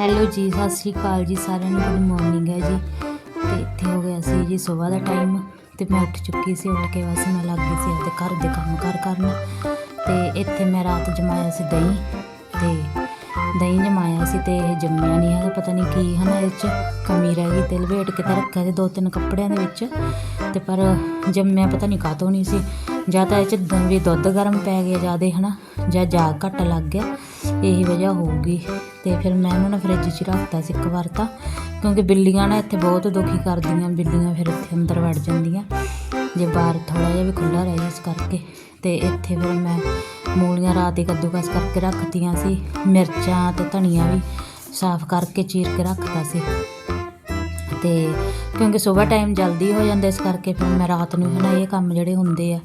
Hello ਜੀ, ਸਤਿ ਸ਼੍ਰੀ ਅਕਾਲ ਜੀ, ਸਾਰਿਆਂ ਨੂੰ ਗੁੱਡ ਮਾਰਨਿੰਗ ਹੈ ਜੀ। ਤੇ ਇੱਥੇ ਹੋ ਗਿਆ ਸੀ ਜੀ ਸਵੇਰ ਦਾ ਟਾਈਮ ਤੇ ਮੈਂ ਉੱਠ ਚੁੱਕੀ ਸੀ, ਉੱਠ ਕੇ ਬਸ ਮੈਂ ਲੱਗ ਗਈ ਸੀ ਆਪਣੇ ਘਰ ਦੇ ਕੰਮ ਕਾਰ ਕਰਨ। ਤੇ ਇੱਥੇ ਮੈਂ ਰਾਤ ਜਮਾਇਆ ਸੀ ਦਹੀਂ ਤੇ ਦਹੀਂ ਜਮਾਇਆ ਸੀ ਤੇ ਇਹ ਜੰਮਿਆ ਨਹੀਂ ਹੈਗਾ, ਪਤਾ ਨਹੀਂ ਕੀ ਹਨਾ ਇਹ 'ਚ। ਕਮੀ ਰਹਿ ਗਈ ਤੇ ਲਪੇਟ ਕੇ ਤਾਂ ਰੱਖਿਆ ਸੀ ਦੋ ਤਿੰਨ ਕੱਪੜਿਆਂ ਦੇ ਵਿੱਚ। ਤੇ ਪਰ ਜੰਮਿਆ ਪਤਾ ਨਹੀਂ ਕਾਹਤੋਂ ਨਹੀਂ ਸੀ। ਜਾਂ ਤਾਂ ਇਹ 'ਚ ਦ- ਵੀ ਦੁੱਧ ਗਰਮ ਪੈ ਗਿਆ ਜ਼ਿਆਦੇ ਹਨਾ, ਜਾਂ ਜਾਗ ਘੱਟ ਲੱਗ ਗਿਆ, ਇਹੀ ਵਜ੍ਹਾ ਹੋਊਗੀ ਤੇ ਫਿਰ ਮੈਂ ਉਹਨੂੰ ਨਾ ਫ੍ਰਿਜ 'ਚ ਰੱਖਤਾ ਸੀ ਇੱਕ ਵਾਰ ਤਾਂ, ਕਿਉਂਕਿ ਬਿੱਲੀਆਂ ਨਾ ਇੱਥੇ ਬਹੁਤ ਦੁਖੀ ਕਰਦੀਆਂ, ਬਿੱਲੀਆਂ ਫਿਰ ਇੱਥੇ ਅੰਦਰ ਵੜ ਜਾਂਦੀਆਂ। ਜੇ ਬਾਹਰ ਥੋੜਾ ਜਿਹਾ ਵੀ ਖੁੱਲਾ ਰਹੇ ਇਸ ਕਰਕੇ। ਤੇ ਇੱਥੇ ਫਿਰ ਮੈਂ ਮੂਲੀਆਂ ਰਾਤ ਹੀ ਕੱਦੂਕਸ ਕਰਕੇ ਰੱਖਤੀਆਂ ਸੀ, ਮਿਰਚਾਂ ਤੇ ਧਨੀਆ ਵੀ ਸਾਫ਼ ਕਰਕੇ ਚੀਰ ਕੇ ਰੱਖਤਾ ਸੀ। ਤੇ ਕਿਉਂਕਿ ਸਵੇਰ ਟਾਈਮ ਜਲਦੀ ਹੋ ਜਾਂਦਾ ਇਸ ਕਰਕੇ ਫਿਰ ਮੈਂ ਰਾਤ ਨੂੰ ਹਨਾ ਇਹ ਕੰਮ ਜਿਹੜੇ ਹੁੰਦੇ ਆ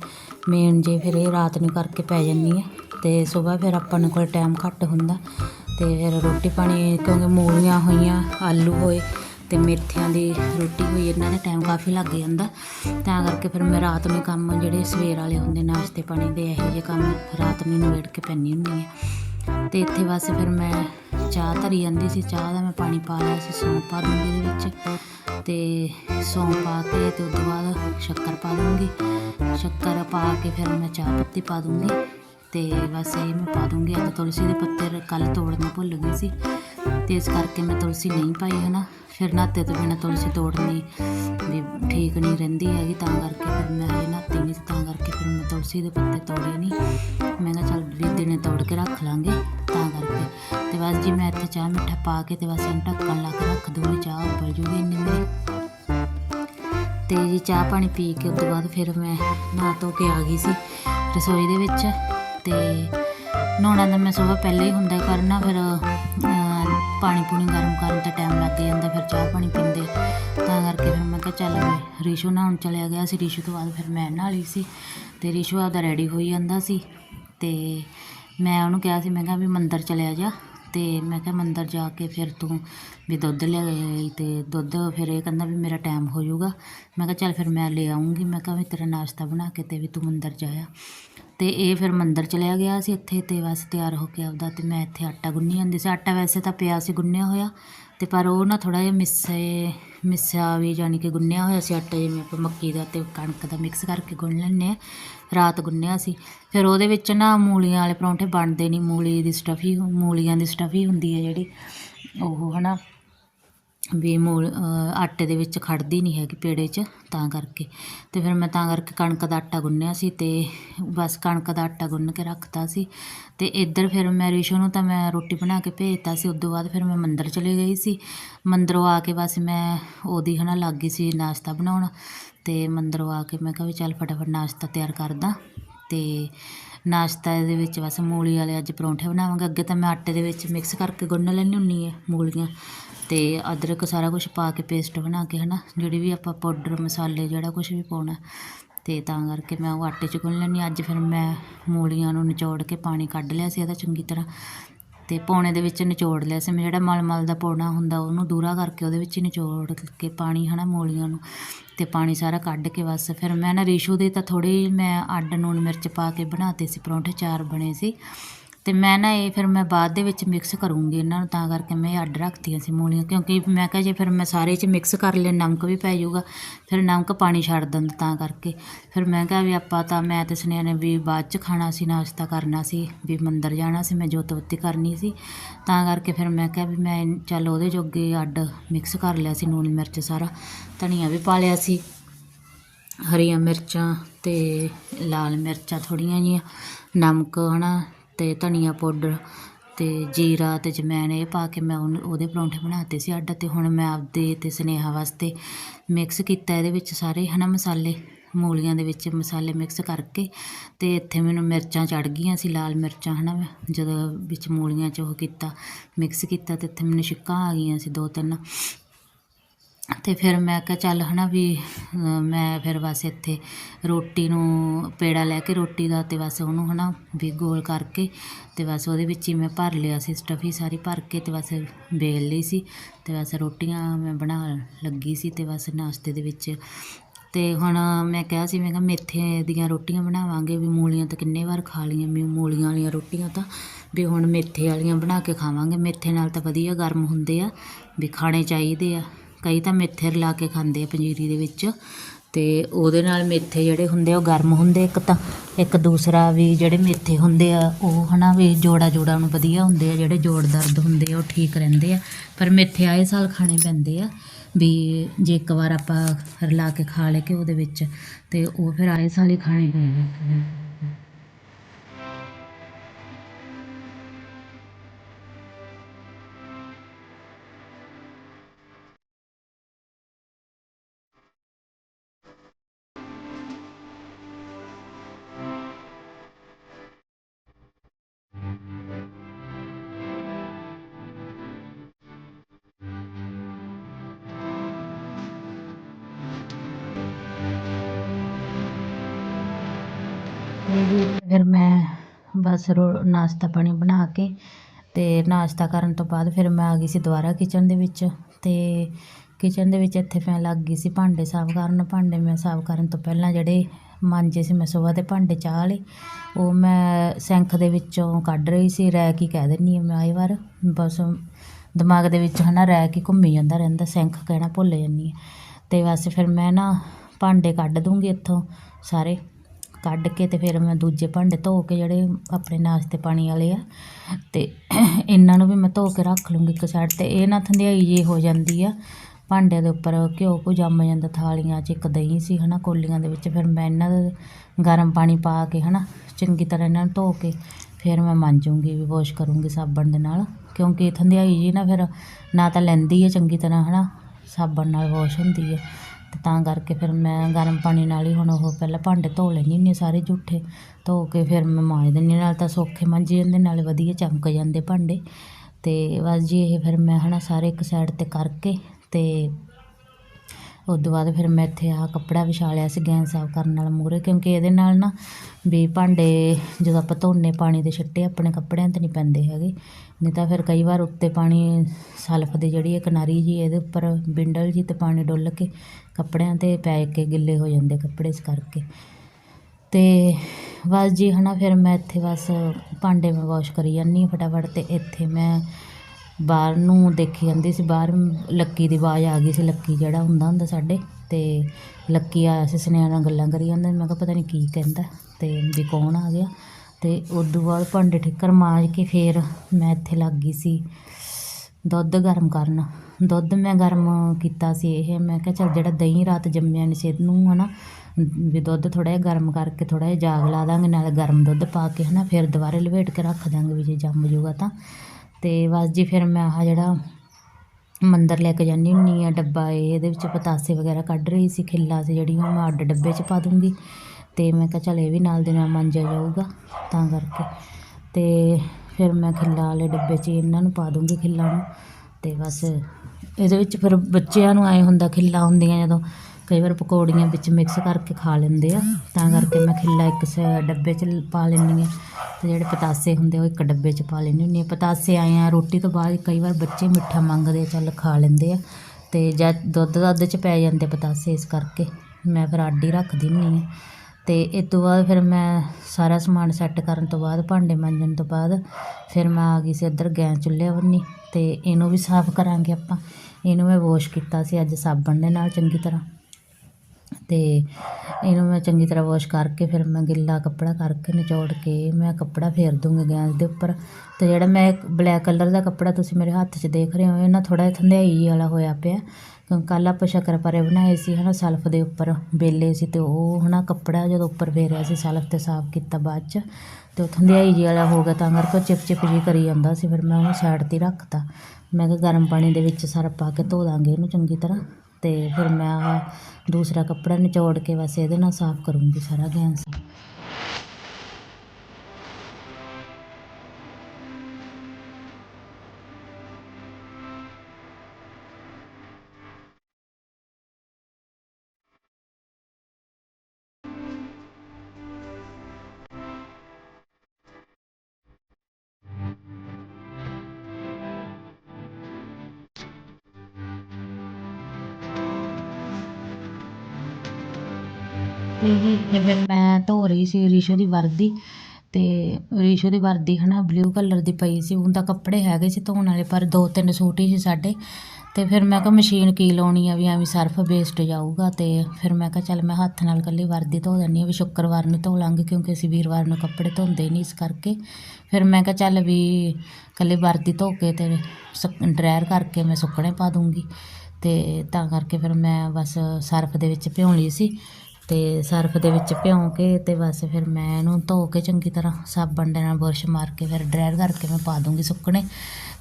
ਮੇਨ ਜੇ ਫਿਰ ਇਹ ਰਾਤ ਨੂੰ ਕਰਕੇ ਪੈ ਜਾਂਦੀ ਆ। ਤੇ ਸਵੇਰ ਫਿਰ ਆਪਾਂ ਨੂੰ ਕੋਲ ਟਾਈਮ ਘੱਟ ਹੁੰਦਾ। ਤੇ ਫਿਰ ਰੋਟੀ ਪਾਣੀ ਕਿਉਂਕਿ ਮੂਲੀਆਂ ਹੋਈਆਂ, ਆਲੂ ਹੋਏ ਤੇ ਮੇਥਿਆਂ ਦੀ ਰੋਟੀ ਹੋਈ, ਇਹਨਾਂ ਦਾ ਟਾਈਮ ਕਾਫੀ ਲੱਗ ਜਾਂਦਾ। ਤਾਂ ਕਰਕੇ ਫਿਰ ਮੈਂ ਰਾਤ ਨੂੰ ਕੰਮ ਜਿਹੜੇ ਸਵੇਰ ਵਾਲੇ ਹੁੰਦੇ, ਨਾਸ਼ਤੇ ਪਾਣੀ ਦੇ ਇਹੋ ਜਿਹੇ ਕੰਮ ਰਾਤ ਨੂੰ ਨਿਬੇੜ ਕੇ ਪੈਂਦੀ ਹੁੰਦੀ ਆ। ਤੇ ਇੱਥੇ ਬਸ ਫਿਰ ਮੈਂ ਚਾਹ ਧਰੀ ਜਾਂਦੀ ਸੀ, ਚਾਹ ਦਾ ਮੈਂ ਪਾਣੀ ਪਾ ਲਿਆ ਸੀ, ਸੌਂਫ ਪਾ ਦੂੰਗੀ ਇਹਦੇ ਵਿੱਚ। ਤੇ ਸੌਂਫ ਪਾ ਕੇ ਤੇ ਉਸ ਤੋਂ ਬਾਅਦ ਸ਼ੱਕਰ ਪਾ ਦੂੰਗੀ। ਸ਼ੱਕਰ ਪਾ ਕੇ ਫਿਰ ਮੈਂ ਚਾਹ ਪੱਤੀ ਪਾ ਦੂੰਗੀ। ਤੇ ਬਸ ਇਹ ਮੈਂ ਪਾ ਦੂੰਗੀ ਅੱਜ ਤੁਲਸੀ ਦੇ ਪੱਤੇ ਕੱਲ ਤੋੜਨੇ ਭੁੱਲ ਗਈ ਸੀ ਤੇ ਇਸ ਕਰਕੇ ਮੈਂ ਤੁਲਸੀ ਨਹੀਂ ਪਾਈ ਹੈ ਨਾ ਫਿਰ ਨਾਤੇ ਤੋਂ ਬਿਨਾਂ ਤੁਲਸੀ ਤੋੜਨੀ ਵੀ ਠੀਕ ਨਹੀਂ ਰਹਿੰਦੀ ਹੈਗੀ ਤਾਂ ਕਰਕੇ ਫਿਰ ਮੈਂ ਇਹ ਨਾਤੀ ਨਹੀਂ ਸੀ, ਤਾਂ ਕਰਕੇ ਫਿਰ ਮੈਂ ਤੁਲਸੀ ਦੇ ਪੱਤੇ ਤੋੜੇ ਨਹੀਂ। ਮੈਂ ਕਿਹਾ ਚੱਲ ਵੀ ਦਿਨੇ ਤੋੜ ਕੇ ਰੱਖ ਲਾਂਗੇ ਤਾਂ ਕਰਕੇ। ਤੇ ਬਸ ਜੀ ਮੈਂ ਇੱਥੇ ਚਾਹ ਮਿੱਠਾ ਪਾ ਕੇ ਤੇ ਬਸ ਇਹਨੂੰ ਢੱਕਣ ਲਾ ਕੇ ਰੱਖ ਦੂੰਗੀ ਚਾਹ ਉੱਬਲ ਜੂਗੀ ਇੰਨੀ ਮੇਰੀ। ਤੇ ਜੀ ਚਾਹ ਪਾਣੀ ਪੀ ਕੇ ਉਸ ਤੋਂ ਬਾਅਦ ਫਿਰ ਮੈਂ ਨਹਾ ਧੋ ਕੇ ਆ ਗਈ ਸੀ ਰਸੋਈ ਦੇ ਵਿੱਚ। ਤੇ ਨਹਾਉਣਾ ਤਾਂ ਮੈਂ ਸਵੇਰ ਪਹਿਲਾਂ ਹੀ ਹੁੰਦਾ ਕਰਨਾ, ਫਿਰ ਪਾਣੀ ਪੂਣੀ ਗਰਮ ਕਰਨ ਤੇ ਟਾਈਮ ਲੱਗ ਜਾਂਦਾ, ਫਿਰ ਚਾਹ ਪਾਣੀ ਪੀਂਦੇ। ਤਾਂ ਕਰਕੇ ਫਿਰ ਮੈਂ ਕਿਹਾ ਚੱਲ ਵੀ ਰੀਸ਼ੂ ਨਹਾਉਣ ਚਲਿਆ ਗਿਆ ਸੀ, ਰੀਸ਼ੂ ਤੋਂ ਬਾਅਦ ਫਿਰ ਮੈਂ ਨਹਾ ਲਈ ਸੀ ਤੇ ਰੀਸ਼ੂ ਆਪਦਾ ਰੈਡੀ ਹੋਈ ਜਾਂਦਾ ਸੀ ਤੇ ਮੈਂ ਉਹਨੂੰ ਕਿਹਾ ਸੀ, ਮੈਂ ਕਿਹਾ ਵੀ ਮੰਦਰ ਚਲਿਆ ਜਾ ਤੇ ਮੈਂ ਕਿਹਾ ਮੰਦਰ ਜਾ ਕੇ ਫਿਰ ਤੂੰ ਵੀ ਦੁੱਧ ਲੈ ਆਈ ਤੇ ਦੁੱਧ ਫਿਰ ਇਹ ਕਹਿੰਦਾ ਵੀ ਮੇਰਾ ਟਾਈਮ ਹੋ ਜਾਊਗਾ। ਮੈਂ ਕਿਹਾ ਚੱਲ ਫਿਰ ਮੈਂ ਲੈ ਆਉਂਗੀ ਮੈਂ ਕਿਹਾ ਵੀ ਤੇਰਾ ਨਾਸ਼ਤਾ ਬਣਾ ਕੇ ਤੇ ਵੀ ਤੂੰ ਮੰਦਰ ਜਾਇਆ ਤੇ ਇਹ ਫਿਰ ਮੰਦਰ ਚਲਿਆ ਗਿਆ। ਸੀ ਇੱਥੇ ਤੇ ਬਸ ਤਿਆਰ ਹੋ ਕੇ ਆਪਦਾ ਤੇ ਮੈਂ ਇੱਥੇ ਆਟਾ ਗੁੰਨੀ ਜਾਂਦੀ ਸੀ। ਆਟਾ ਵੈਸੇ ਤਾਂ ਪਿਆ ਸੀ ਗੁੰਨਿਆ ਹੋਇਆ ਤੇ ਪਰ ਉਹ ਨਾ ਥੋੜਾ ਜਿਹਾ ਮਿੱਸੇ, ਮਿੱਸਿਆ ਵੀ ਜਾਨੀ ਕਿ ਗੁੰਨਿਆ ਹੋਇਆ ਸੀ ਆਟਾ ਜਿਵੇਂ ਆਪਾਂ ਮੱਕੀ ਦਾ ਤੇ ਕਣਕ ਦਾ ਮਿਕਸ ਕਰਕੇ ਗੁੰਨ ਲੈਂਦੇ ਆ ਰਾਤ ਗੁੰਨਿਆ ਸੀ। ਫਿਰ ਉਹਦੇ ਵਿੱਚ ਨਾ ਮੂਲੀਆਂ ਵਾਲੇ ਪਰੌਂਠੇ ਬਣਦੇ ਨਹੀਂ ਮੂਲੀ ਦੀ ਸਟਫੀ ਮੂਲੀਆਂ ਦੀ ਸਟਫੀ ਹੁੰਦੀ ਹੈ ਜਿਹੜੀ। ਉਹ ਹਨਾ ਵੀ ਮੂਲ ਆਟੇ ਦੇ ਵਿੱਚ ਖੜਦੀ ਨਹੀਂ ਹੈਗੀ ਪੇੜੇ 'ਚ, ਤਾਂ ਕਰਕੇ। ਅਤੇ ਫਿਰ ਮੈਂ ਤਾਂ ਕਰਕੇ ਕਣਕ ਦਾ ਆਟਾ ਗੁੰਨਿਆ ਸੀ ਅਤੇ ਬਸ ਕਣਕ ਦਾ ਆਟਾ ਗੁੰਨ ਕੇ ਰੱਖਤਾ ਸੀ। ਅਤੇ ਇੱਧਰ ਫਿਰ ਮੈਂ ਰਿਸ਼ੂ ਨੂੰ ਤਾਂ ਮੈਂ ਰੋਟੀ ਬਣਾ ਕੇ ਭੇਜਤਾ ਸੀ ਉਸ ਤੋਂ ਬਾਅਦ ਫਿਰ ਮੈਂ ਮੰਦਰ ਚਲੀ ਗਈ ਸੀ। ਮੰਦਰੋਂ ਆ ਕੇ ਬਸ ਮੈਂ ਉਹਦੀ ਹਨਾ ਲੱਗ ਗਈ ਸੀ ਨਾਸ਼ਤਾ ਬਣਾਉਣ। ਅਤੇ ਮੰਦਰੋਂ ਆ ਕੇ ਮੈਂ ਕਿਹਾ ਵੀ ਚੱਲ ਫਟਾਫਟ ਨਾਸ਼ਤਾ ਤਿਆਰ ਕਰਦਾ। ਅਤੇ ਨਾਸ਼ਤਾ ਇਹਦੇ ਵਿੱਚ ਬਸ ਮੂਲੀ ਵਾਲੇ ਅੱਜ ਪਰੌਂਠੇ ਬਣਾਵਾਂਗੇ। ਅੱਗੇ ਤਾਂ ਮੈਂ ਆਟੇ ਦੇ ਵਿੱਚ ਮਿਕਸ ਕਰਕੇ ਗੁੰਨ ਲੈਂਦੀ ਹੁੰਦੀ ਹੈ ਮੂਲੀਆਂ। ਤੇ ਅਦਰਕ ਸਾਰਾ ਕੁਝ ਪਾ ਕੇ ਪੇਸਟ ਬਣਾ ਕੇ ਹਨਾ, ਜਿਹੜੀ ਵੀ ਆਪਾਂ ਪਾਊਡਰ ਮਸਾਲੇ ਜਿਹੜਾ ਕੁਝ ਵੀ ਪਾਉਣਾ। ਤੇ ਤਾਂ ਕਰਕੇ ਮੈਂ ਉਹ ਆਟੇ 'ਚ ਗੁੰਨ ਲੈਂਦੀ ਅੱਜ ਫਿਰ ਮੈਂ ਮੂਲੀਆਂ ਨੂੰ ਨਿਚੋੜ ਕੇ ਪਾਣੀ ਕੱਢ ਲਿਆ ਸੀ ਇਹਦਾ ਚੰਗੀ ਤਰ੍ਹਾਂ। ਅਤੇ ਪੌਣੇ ਦੇ ਵਿੱਚ ਨਿਚੋੜ ਲਿਆ ਸੀ। ਮੈਂ ਜਿਹੜਾ ਮਲ ਮਲ ਦਾ ਪੌਣਾ ਹੁੰਦਾ, ਉਹਨੂੰ ਦੂਰਾ ਕਰਕੇ ਉਹਦੇ ਵਿੱਚ ਹੀ ਨਿਚੋੜ ਕੇ ਪਾਣੀ ਹੈ ਨਾ ਮੂਲੀਆਂ ਨੂੰ ਅਤੇ ਪਾਣੀ ਸਾਰਾ ਕੱਢ ਕੇ ਬਸ ਫਿਰ ਮੈਂ ਨਾ ਰੀਸ਼ੂ ਦੇ ਤਾਂ ਥੋੜੀ ਮੈਂ ਅੱਡ ਲੂਣ ਮਿਰਚ ਪਾ ਕੇ ਬਣਾਤੇ ਸੀ, ਪਰੌਂਠੇ ਚਾਰ ਬਣੇ ਸੀ। ਤੇ ਮੈਂ ਨਾ ਇਹ ਫਿਰ ਮੈਂ ਬਾਅਦ ਦੇ ਵਿੱਚ ਮਿਕਸ ਕਰੂੰਗੀ ਇਹਨਾਂ ਨੂੰ, ਤਾਂ ਕਰਕੇ ਮੈਂ ਇਹ ਅੱਡ ਰੱਖਤੀਆਂ ਸੀ ਮੂਲੀਆਂ, ਕਿਉਂਕਿ ਮੈਂ ਕਿਹਾ ਜੇ ਫਿਰ ਮੈਂ ਸਾਰੇ 'ਚ ਮਿਕਸ ਕਰ ਲਿਆ ਨਮਕ ਵੀ ਪੈ ਜਾਊਗਾ, ਫਿਰ ਨਮਕ ਪਾਣੀ ਛੱਡ ਦਿੰਦਾ ਤਾਂ ਕਰਕੇ। ਫਿਰ ਮੈਂ ਕਿਹਾ ਵੀ ਆਪਾਂ ਤਾਂ, ਮੈਂ ਤੇ ਸੁਨੇਹਾ ਨੇ ਵੀ ਬਾਅਦ 'ਚ ਖਾਣਾ ਸੀ, ਨਾਸ਼ਤਾ ਕਰਨਾ ਸੀ, ਵੀ ਮੰਦਰ ਜਾਣਾ ਸੀ, ਮੈਂ ਜੋਤ ਬੱਤੀ ਕਰਨੀ ਸੀ। ਤਾਂ ਕਰਕੇ ਫਿਰ ਮੈਂ ਕਿਹਾ ਵੀ ਮੈਂ ਚੱਲ ਉਹਦੇ ਜੋਗੇ ਅੱਡ ਮਿਕਸ ਕਰ ਲਿਆ ਸੀ, ਨੂਣ ਮਿਰਚ ਸਾਰਾ, ਧਨੀਆ ਵੀ ਪਾ ਲਿਆ ਸੀ, ਹਰੀਆਂ ਮਿਰਚਾਂ ਤੇ ਲਾਲ ਮਿਰਚਾਂ ਥੋੜ੍ਹੀਆਂ ਜਿਹੀਆਂ, ਨਮਕ ਹਨਾ ਅਤੇ ਧਨੀਆ ਪਾਊਡਰ ਅਤੇ ਜੀਰਾ ਅਤੇ ਜਮੈਣ ਇਹ ਪਾ ਕੇ ਮੈਂ ਉਹਨੂੰ ਉਹਦੇ ਪਰੌਂਠੇ ਬਣਾ ਬਣਾਤੇ ਸੀ ਅੱਡ ਅਤੇ ਹੁਣ ਮੈਂ ਆਪਦੇ ਅਤੇ ਸੁਨੇਹਾ ਵਾਸਤੇ ਮਿਕਸ ਕੀਤਾ ਇਹਦੇ ਵਿੱਚ ਸਾਰੇ ਹੈ ਨਾ ਮਸਾਲੇ, ਮੂਲੀਆਂ ਦੇ ਵਿੱਚ ਮਸਾਲੇ ਮਿਕਸ ਕਰਕੇ ਅਤੇ ਇੱਥੇ ਮੈਨੂੰ ਮਿਰਚਾਂ ਚੜ੍ਹ ਗਈਆਂ ਸੀ, ਲਾਲ ਮਿਰਚਾਂ ਹੈ ਨਾ ਜਦੋਂ ਵਿੱਚ ਮੂਲੀਆਂ 'ਚ ਉਹ ਕੀਤਾ ਮਿਕਸ ਕੀਤਾ ਅਤੇ ਇੱਥੇ ਮੈਨੂੰ ਛਿੱਕਾਂ ਆ ਗਈਆਂ ਸੀ ਦੋ ਤਿੰਨ। ਅਤੇ ਫਿਰ ਮੈਂ ਕਿਹਾ ਚੱਲ ਹੈ ਨਾ ਵੀ ਮੈਂ ਫਿਰ ਬਸ ਇੱਥੇ ਰੋਟੀ ਨੂੰ ਪੇੜਾ ਲੈ ਕੇ ਰੋਟੀ ਦਾ ਅਤੇ ਬਸ ਉਹਨੂੰ ਹੈ ਨਾ ਵੀ ਗੋਲ ਕਰਕੇ ਅਤੇ ਬਸ ਉਹਦੇ ਵਿੱਚ ਹੀ ਮੈਂ ਭਰ ਲਿਆ ਸੀ ਸਟਫੀ ਸਾਰੀ ਭਰ ਕੇ ਅਤੇ ਬਸ ਵੇਲ ਲਈ ਸੀ ਅਤੇ ਬਸ ਰੋਟੀਆਂ ਮੈਂ ਬਣਾ ਲੱਗੀ ਸੀ ਅਤੇ ਬਸ ਨਾਸ਼ਤੇ ਦੇ ਵਿੱਚ। ਅਤੇ ਹੁਣ ਮੈਂ ਕਿਹਾ ਸੀ, ਮੈਂ ਕਿਹਾ ਮੇਥੇ ਦੀਆਂ ਰੋਟੀਆਂ ਬਣਾਵਾਂਗੇ ਵੀ ਮੂਲੀਆਂ ਤਾਂ ਕਿੰਨੇ ਵਾਰ ਖਾ ਲਈਆਂ ਵੀ ਮੂਲੀਆਂ ਵਾਲੀਆਂ ਰੋਟੀਆਂ ਤਾਂ ਵੀ ਹੁਣ ਮੇਥੇ ਵਾਲੀਆਂ ਬਣਾ ਕੇ ਖਾਵਾਂਗੇ। ਮੇਥੇ ਨਾਲ ਤਾਂ ਵਧੀਆ ਗਰਮ ਹੁੰਦੇ ਆ, ਵੀ ਖਾਣੇ ਚਾਹੀਦੇ ਆ। ਕਈ ਤਾਂ ਮੇਥੇ ਰਲਾ ਕੇ ਖਾਂਦੇ ਆ ਪੰਜੀਰੀ ਦੇ ਵਿੱਚ। ਤੇ ਉਹਦੇ ਨਾਲ ਮੇਥੇ ਜਿਹੜੇ ਹੁੰਦੇ ਆ, ਉਹ ਗਰਮ ਹੁੰਦੇ ਇੱਕ ਤਾਂ। ਇੱਕ ਦੂਸਰਾ ਵੀ ਜਿਹੜੇ ਮੇਥੇ ਹੁੰਦੇ ਆ, ਉਹ ਹਨਾ ਵੀ ਜੋੜਾ ਜੋੜਾ ਨੂੰ ਵਧੀਆ ਹੁੰਦੇ ਆ, ਜਿਹੜੇ ਜੋੜ ਦਰਦ ਹੁੰਦੇ ਆ, ਉਹ ਠੀਕ ਰਹਿੰਦੇ ਆ। ਪਰ ਮੇਥੇ ਆਏ ਸਾਲ ਖਾਣੇ ਪੈਂਦੇ ਆ ਵੀ ਜੇ ਇੱਕ ਵਾਰ ਆਪਾਂ ਰਲਾ ਕੇ ਖਾ ਲੈ ਕੇ ਉਹਦੇ ਵਿੱਚ, ਤੇ ਉਹ ਫਿਰ ਆਏ ਸਾਲ ਹੀ ਖਾਣੇ ਫਿਰ ਮੈਂ ਬਸ ਰੋ, ਨਾਸ਼ਤਾ ਪਾਣੀ ਬਣਾ ਕੇ ਅਤੇ ਨਾਸ਼ਤਾ ਕਰਨ ਤੋਂ ਬਾਅਦ ਫਿਰ ਮੈਂ ਆ ਗਈ ਸੀ ਦੁਬਾਰਾ ਕਿਚਨ ਦੇ ਵਿੱਚ ਅਤੇ ਕਿਚਨ ਦੇ ਵਿੱਚ ਇੱਥੇ ਮੈਂ ਲੱਗ ਗਈ ਸੀ ਭਾਂਡੇ ਸਾਫ਼ ਕਰਨ, ਭਾਂਡੇ ਮੈਂ ਸਾਫ਼ ਕਰਨ ਤੋਂ ਪਹਿਲਾਂ ਜਿਹੜੇ ਮਾਂਜੇ ਸੀ ਮੈਂ ਸੁਬਾਹ ਦੇ ਭਾਂਡੇ ਚਾਹ ਵਾਲੇ ਉਹ ਮੈਂ ਸਿੰਕ ਦੇ ਵਿੱਚੋਂ ਕੱਢ ਰਹੀ ਸੀ, ਰੈਕ ਹੀ ਕਹਿ ਦਿੰਦੀ ਹਾਂ ਮੈਂ ਆਈ ਵਾਰ, ਬਸ ਦਿਮਾਗ ਦੇ ਵਿੱਚ ਹਨਾ ਰੈਕ ਹੀ ਘੁੰਮੀ ਜਾਂਦਾ ਰਹਿੰਦਾ ਸਿੰਕ ਕਹਿਣਾ ਭੁੱਲ ਜਾਂਦੀ ਹਾਂ ਅਤੇ ਬਸ ਫਿਰ ਮੈਂ ਨਾ ਭਾਂਡੇ ਕੱਢ ਦੂੰਗੀ ਇੱਥੋਂ ਸਾਰੇ ਕੱਢ ਕੇ ਤੇ ਫਿਰ ਮੈਂ ਦੂਜੇ ਭਾਂਡੇ ਧੋ ਕੇ ਜਿਹੜੇ ਆਪਣੇ ਨਾਸ਼ਤੇ ਪਾਣੀ ਵਾਲੇ ਆ, ਤੇ ਇਹਨਾਂ ਨੂੰ ਵੀ ਮੈਂ ਧੋ ਕੇ ਰੱਖ ਲੂੰਗੀ ਇੱਕ ਸਾਈਡ ਤੇ। ਇਹ ਨਾ ਥੰਧਿਆਈ ਜੇ ਹੋ ਜਾਂਦੀ ਆ ਭਾਂਡੇ ਦੇ ਉੱਪਰ ਘਿਓ ਘੂ ਜੰਮ ਜਾਂਦਾ, ਥਾਲੀਆਂ 'ਚ ਇੱਕ ਦਹੀਂ ਸੀ ਹਨਾ, ਕੋਲੀਆਂ ਦੇ ਵਿੱਚ ਫਿਰ ਮੈਂ ਇਹਨਾਂ ਦਾ ਗਰਮ ਪਾਣੀ ਪਾ ਕੇ ਹਨਾ, ਚੰਗੀ ਤਰ੍ਹਾਂ ਇਹਨਾਂ ਨੂੰ ਧੋ ਕੇ ਫਿਰ ਮੈਂ ਮਾਂਜੂੰਗੀ, ਵੀ ਵਾਸ਼ ਕਰੂੰਗੀ ਸਾਬਣ ਦੇ ਨਾਲ, ਕਿਉਂਕਿ ਥੰਧਿਆਈ ਜੀ ਨਾ ਫਿਰ ਨਾ ਤਾਂ ਲੈਂਦੀ ਹੈ ਚੰਗੀ ਤਰ੍ਹਾਂ ਹਨਾ, ਸਾਬਣ ਨਾਲ ਵਾਸ਼ ਹੁੰਦੀ ਹੈ ਤਾਂ ਕਰਕੇ ਫਿਰ ਮੈਂ ਗਰਮ ਪਾਣੀ ਨਾਲ ਹੀ ਹੁਣ ਉਹ ਪਹਿਲਾਂ ਭਾਂਡੇ ਧੋ ਲੈਂਦੀ ਹੁੰਦੀ ਹਾਂ ਸਾਰੇ ਜੂਠੇ ਧੋ ਕੇ ਫਿਰ ਮੈਂ ਮਾਂਜ ਦਿੰਦੀ ਹਾਂ, ਨਾਲ ਤਾਂ ਸੌਖੇ ਮਾਂਜੇ ਜਾਂਦੇ ਨਾਲੇ ਵਧੀਆ ਚਮਕ ਜਾਂਦੇ ਭਾਂਡੇ। ਅਤੇ ਬਸ ਜੀ ਇਹ ਫਿਰ ਮੈਂ ਹੈ ਨਾ ਸਾਰੇ ਇੱਕ ਸਾਈਡ 'ਤੇ ਕਰਕੇ ਅਤੇ ਉਸ ਤੋਂ ਬਾਅਦ ਫਿਰ ਮੈਂ ਇੱਥੇ ਆਹ ਕੱਪੜਾ ਵਿਛਾ ਲਿਆ ਸੀ ਗੈਸ ਸਾਫ਼ ਕਰਨ ਨਾਲ ਮੂਹਰੇ, ਕਿਉਂਕਿ ਇਹਦੇ ਨਾਲ ਨਾ ਵੀ ਭਾਂਡੇ ਜਦੋਂ ਆਪਾਂ ਧੋਨੇ ਪਾਣੀ ਦੇ ਛਿੱਟੇ ਆਪਣੇ ਕੱਪੜਿਆਂ 'ਤੇ ਨਹੀਂ ਪੈਂਦੇ ਹੈਗੇ। ਨਹੀਂ ਤਾਂ ਫਿਰ ਕਈ ਵਾਰ ਉੱਤੇ ਪਾਣੀ ਸਲਫ ਦੀ ਜਿਹੜੀ ਇਹ ਕਿਨਾਰੀ ਜੀ, ਇਹਦੇ ਉੱਪਰ ਬਿੰਡਲ ਜੀ 'ਤੇ ਪਾਣੀ ਡੁੱਲ ਕੇ ਕੱਪੜਿਆਂ 'ਤੇ ਪੈ ਕੇ ਗਿੱਲੇ ਹੋ ਜਾਂਦੇ ਕੱਪੜੇ ਇਸ ਕਰਕੇ। ਤੇ ਬਸ ਜੀ, ਹਨਾ ਫਿਰ ਮੈਂ ਇੱਥੇ ਬਸ ਭਾਂਡੇ ਮੈਂ ਵਾਸ਼ ਕਰੀ ਜਾਂਦੀ ਹਾਂ ਫਟਾਫਟ ਤੇ ਇੱਥੇ ਮੈਂ ਬਾਹਰ ਨੂੰ ਦੇਖੀ ਜਾਂਦੀ ਸੀ, ਬਾਹਰ ਲੱਕੀ ਦੀ ਆਵਾਜ਼ ਆ ਗਈ ਸੀ, ਲੱਕੀ ਜਿਹੜਾ ਹੁੰਦਾ ਹੁੰਦਾ ਸਾਡੇ ਅਤੇ ਲੱਕੀ ਆਇਆ ਸੀ, ਸੁਨੇਹਾ ਨਾਲ ਗੱਲਾਂ ਕਰੀ ਜਾਂਦਾ, ਮੈਂ ਕਿਹਾ ਪਤਾ ਨਹੀਂ ਕੀ ਕਹਿੰਦਾ ਅਤੇ ਵੀ ਕੌਣ ਆ ਗਿਆ, ਤੇ ਉਦੋਂ ਬਾਅਦ ਭਾਂਡੇ ਠਿੱਕਰ ਮਾਂਜ ਕੇ ਫਿਰ ਮੈਂ ਇੱਥੇ ਲੱਗ ਗਈ ਸੀ, ਦੁੱਧ ਗਰਮ ਕਰਨ, ਦੁੱਧ ਮੈਂ ਗਰਮ ਕੀਤਾ ਸੀ ਇਹ, ਮੈਂ ਕਿਹਾ ਚੱਲ ਜਿਹੜਾ ਦਹੀਂ ਰਾਤ ਜੰਮਿਆ ਨਹੀਂ ਸੀ ਇਹਨੂੰ ਹੈ ਨਾ ਵੀ ਦੁੱਧ ਥੋੜ੍ਹਾ ਜਿਹਾ ਗਰਮ ਕਰਕੇ ਥੋੜ੍ਹਾ ਜਿਹਾ ਜਾਗ ਲਾ ਦਾਂਗੇ, ਨਾਲ ਗਰਮ ਦੁੱਧ ਪਾ ਕੇ ਹੈ ਨਾ ਫਿਰ ਦੁਬਾਰੇ ਲਪੇਟ ਕੇ ਰੱਖ ਦਾਂਗੇ ਵੀ ਜੇ ਜੰਮ ਜੂਗਾ ਤਾਂ ਤੇ ਬਸ ਜੀ ਫਿਰ ਮੈਂ ਆਹ ਜਿਹੜਾ ਮੰਦਰ ਲੈ ਕੇ ਜਾਂਦੀ ਹੁੰਦੀ ਆ, ਡੱਬਾ ਇਹ, ਇਹਦੇ ਵਿੱਚ ਪਤਾਸੇ ਵਗੈਰਾ ਕੱਢ ਰਹੀ ਸੀ, ਖਿੱਲਾ ਸੀ ਜਿਹੜੀ ਉਹ ਮੈਂ ਅੱਡ ਡੱਬੇ 'ਚ ਪਾ ਦੂੰਗੀ। ਤੇ ਮੈਂ ਕਿਹਾ ਚੱਲ ਇਹ ਵੀ ਨਾਲ ਦੇ ਨਾਲ ਮੰਜਿਆ ਜਾਊਗਾ, ਤਾਂ ਕਰਕੇ। ਤੇ ਫਿਰ ਮੈਂ ਖਿੱਲਾ ਵਾਲੇ ਡੱਬੇ 'ਚ ਇਹਨਾਂ ਨੂੰ ਪਾ ਦੂੰਗੀ ਖਿੱਲਾ ਨੂੰ। ਤੇ ਬਸ ਇਹਦੇ ਵਿੱਚ ਫਿਰ ਬੱਚਿਆਂ ਨੂੰ ਆਏ ਹੁੰਦਾ ਖਿੱਲਾ ਹੁੰਦੀਆਂ ਜਦੋਂ ਕਈ ਵਾਰ ਪਕੌੜੀਆਂ ਵਿੱਚ ਮਿਕਸ ਕਰਕੇ ਖਾ ਲੈਂਦੇ ਆ, ਤਾਂ ਕਰਕੇ ਮੈਂ ਖਿੱਲਾ ਇੱਕ ਸ- ਡੱਬੇ 'ਚ ਪਾ ਲੈਂਦੀ ਹਾਂ ਤੇ ਜਿਹੜੇ ਪਤਾਸੇ ਹੁੰਦੇ, ਉਹ ਇੱਕ ਡੱਬੇ 'ਚ ਪਾ ਲੈਂਦੀ ਹੁੰਦੀ ਹਾਂ ਪਤਾਸੇ ਆਏ ਆ, ਰੋਟੀ ਤੋਂ ਬਾਅਦ ਕਈ ਵਾਰ ਬੱਚੇ ਮਿੱਠਾ ਮੰਗਦੇ ਆ, ਚੱਲ ਖਾ ਲੈਂਦੇ ਆ। ਤੇ ਜਾਂ ਦੁੱਧ ਦੱਧ 'ਚ ਪੈ ਜਾਂਦੇ ਪਤਾਸੇ ਇਸ ਕਰਕੇ। ਮੈਂ ਫਿਰ ਆਡੀ ਹੀ ਰੱਖ ਦਿੰਦੀ ਹਾਂ ਤੇ ਇਸ ਤੋਂ ਬਾਅਦ ਫਿਰ ਮੈਂ ਸਾਰਾ ਸਮਾਨ ਸੈੱਟ ਕਰਨ ਤੋਂ ਬਾਅਦ, ਭਾਂਡੇ ਮਾਂਜਣ ਤੋਂ ਬਾਅਦ ਫਿਰ ਮੈਂ ਆ ਗਈ ਸੀ ਇੱਧਰ ਗੈਸ ਚੁੱਲ੍ਹੇ ਬੰਨੀ ਤੇ ਇਹਨੂੰ ਵੀ ਸਾਫ਼ ਕਰਾਂਗੇ ਆਪਾਂ। ਇਹਨੂੰ ਮੈਂ ਵਾਸ਼ ਕੀਤਾ ਸੀ ਅੱਜ ਸਾਬਣ ਦੇ ਨਾਲ ਚੰਗੀ ਤਰ੍ਹਾਂ। ਅਤੇ ਇਹਨੂੰ ਮੈਂ ਚੰਗੀ ਤਰ੍ਹਾਂ ਵਾਸ਼ ਕਰਕੇ ਫਿਰ ਮੈਂ ਗਿੱਲਾ ਕੱਪੜਾ ਕਰਕੇ ਨਿਚੋੜ ਕੇ ਮੈਂ ਕੱਪੜਾ ਫੇਰ ਦੂੰਗੀ ਗੈਸ ਦੇ ਉੱਪਰ। ਅਤੇ ਜਿਹੜਾ ਮੈਂ ਬਲੈਕ ਕਲਰ ਦਾ ਕੱਪੜਾ ਤੁਸੀਂ ਮੇਰੇ ਹੱਥ 'ਚ ਦੇਖ ਰਹੇ ਹੋ, ਇਹ ਨਾ ਥੋੜ੍ਹਾ ਜਿਹਾ ਥੰਧਿਆਈ ਜਿਹੀ ਵਾਲਾ ਹੋਇਆ ਪਿਆ। ਕਿਉਂਕਿ ਕੱਲ੍ਹ ਆਪਾਂ ਸ਼ੱਕਰਪਾਰੇ ਬਣਾਏ ਸੀ ਹੈ ਨਾ ਸਲਫ ਦੇ ਉੱਪਰ ਬੇਲੇ ਸੀ ਅਤੇ ਉਹ ਹੈ ਨਾ ਕੱਪੜਾ ਜਦੋਂ ਉੱਪਰ ਫੇਰਿਆ ਸੀ ਸਲਫ ਤੇ ਸਾਫ਼ ਕੀਤਾ ਬਾਅਦ 'ਚ ਅਤੇ ਉਹ ਥੰਧਿਆਈ ਜਿਹੀ ਵਾਲਾ ਹੋ ਗਿਆ ਤਾਂ ਕਰਕੇ ਉਹ ਚਿਪ ਚਿਪ ਜਿਹੀ ਕਰੀ ਜਾਂਦਾ ਸੀ, ਫਿਰ ਮੈਂ ਉਹਨੂੰ ਸਾਈਡ 'ਤੇ ਰੱਖਤਾ। ਮੈਂ ਕਿਹਾ ਗਰਮ ਪਾਣੀ ਦੇ ਵਿੱਚ ਸਰਫ ਪਾ ਕੇ ਧੋ ਦਾਂਗੇ ਇਹਨੂੰ ਚੰਗੀ ਤਰ੍ਹਾਂ। ਅਤੇ ਫਿਰ ਮੈਂ ਦੂਸਰਾ ਕੱਪੜਾ ਨਿਚੋੜ ਕੇ ਬਸ ਇਹਦੇ ਨਾਲ ਸਾਫ਼ ਕਰੂੰਗੀ ਸਾਰਾ ਗੈਸ। ਸੀਗੀ ਤੇ ਫਿਰ ਮੈਂ ਧੋ ਰਹੀ ਸੀ ਰੀਸ਼ੋ ਦੀ ਵਰਦੀ ਅਤੇ ਰੀਸ਼ੋ ਦੀ ਵਰਦੀ ਹੈ ਨਾ ਬਲਿਊ ਕਲਰ ਦੀ ਪਈ ਸੀ ਉਹਦਾ ਕੱਪੜੇ ਹੈਗੇ ਸੀ ਧੋਣ ਵਾਲੇ, ਪਰ ਦੋ ਤਿੰਨ ਸੂਟ ਹੀ ਸੀ ਸਾਡੇ। ਅਤੇ ਫਿਰ ਮੈਂ ਕਿਹਾ ਮਸ਼ੀਨ ਕੀ ਲਾਉਣੀ ਆ ਵੀ ਐਵੇਂ ਸਰਫ ਵੇਸਟ ਜਾਊਗਾ ਅਤੇ ਫਿਰ ਮੈਂ ਕਿਹਾ ਚੱਲ ਮੈਂ ਹੱਥ ਨਾਲ ਇਕੱਲੀ ਵਰਦੀ ਧੋ ਦਿੰਦੀ ਹਾਂ ਵੀ ਸ਼ੁੱਕਰਵਾਰ ਨੂੰ ਧੋ ਲਾਂਗੇ ਕਿਉਂਕਿ ਅਸੀਂ ਵੀਰਵਾਰ ਨੂੰ ਕੱਪੜੇ ਧੋਂਦੇ ਨਹੀਂ ਇਸ ਕਰਕੇ। ਫਿਰ ਮੈਂ ਕਿਹਾ ਚੱਲ ਵੀ ਇਕੱਲੀ ਵਰਦੀ ਧੋ ਕੇ ਤੇ ਡਰਾਇਰ ਕਰਕੇ ਮੈਂ ਸੁੱਕਣੇ ਪਾ ਦੂੰਗੀ ਅਤੇ ਤਾਂ ਕਰਕੇ ਫਿਰ ਮੈਂ ਬਸ ਸਰਫ ਦੇ ਵਿੱਚ ਭਿਉਂ ਲਈ ਸੀ। ਤੇ ਸਰਫ ਦੇ ਵਿੱਚ ਭਿਉਂ ਕੇ ਤੇ ਬਸ ਫਿਰ ਮੈਂ ਇਹਨੂੰ ਧੋ ਕੇ ਚੰਗੀ ਤਰ੍ਹਾਂ ਸਾਬਣ ਦੇ ਨਾਲ ਬੁਰਸ਼ ਮਾਰ ਕੇ ਫਿਰ ਡਰਾਇਰ ਕਰਕੇ ਮੈਂ ਪਾ ਦੂੰਗੀ ਸੁੱਕਣੇ।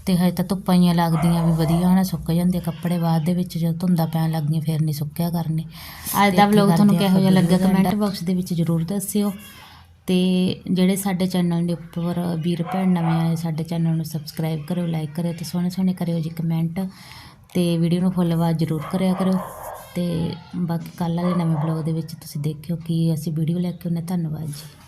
ਤੇ ਹਜੇ ਤਾਂ ਧੁੱਪਾਂ ਹੀ ਲੱਗਦੀਆਂ ਵੀ ਵਧੀਆ ਹਨਾ ਸੁੱਕ ਜਾਂਦੇ ਕੱਪੜੇ ਬਾਅਦ ਦੇ ਵਿੱਚ ਜਦੋਂ ਧੁੰਦਾ ਪੈਣ ਲੱਗਦੀਆਂ ਫਿਰ ਨਹੀਂ ਸੁੱਕਿਆ ਕਰਨੇ। ਅੱਜ ਦਾ ਵਲੌਗ ਤੁਹਾਨੂੰ ਕਿਹੋ ਜਿਹਾ ਲੱਗਾ ਕਮੈਂਟ ਬਾਕਸ ਦੇ ਵਿੱਚ ਜ਼ਰੂਰ ਦੱਸਿਓ। ਤੇ ਜਿਹੜੇ ਸਾਡੇ ਚੈਨਲ ਦੇ ਉੱਪਰ ਵੀਰ ਭੈਣ ਨਵੇਂ ਆਏ ਸਾਡੇ ਚੈਨਲ ਨੂੰ ਸਬਸਕ੍ਰਾਈਬ ਕਰਿਓ ਲਾਈਕ ਕਰਿਓ ਤੇ ਸੋਹਣੇ ਸੋਹਣੇ ਕਰਿਓ ਜੀ ਕਮੈਂਟ ਤੇ ਵੀਡੀਓ ਨੂੰ ਫੁੱਲ ਆਵਾਜ਼ ਜ਼ਰੂਰ ਕਰਿਆ ਕਰੋ ਅਤੇ ਬਾਕੀ ਕੱਲ੍ਹ ਵਾਲੇ ਨਵੇਂ ਬਲੋਗ ਦੇ ਵਿੱਚ ਤੁਸੀਂ ਦੇਖਿਓ ਕੀ ਅਸੀਂ ਵੀਡੀਓ ਲੈ ਕੇ ਆਉਂਦੇ ਧੰਨਵਾਦ ਜੀ।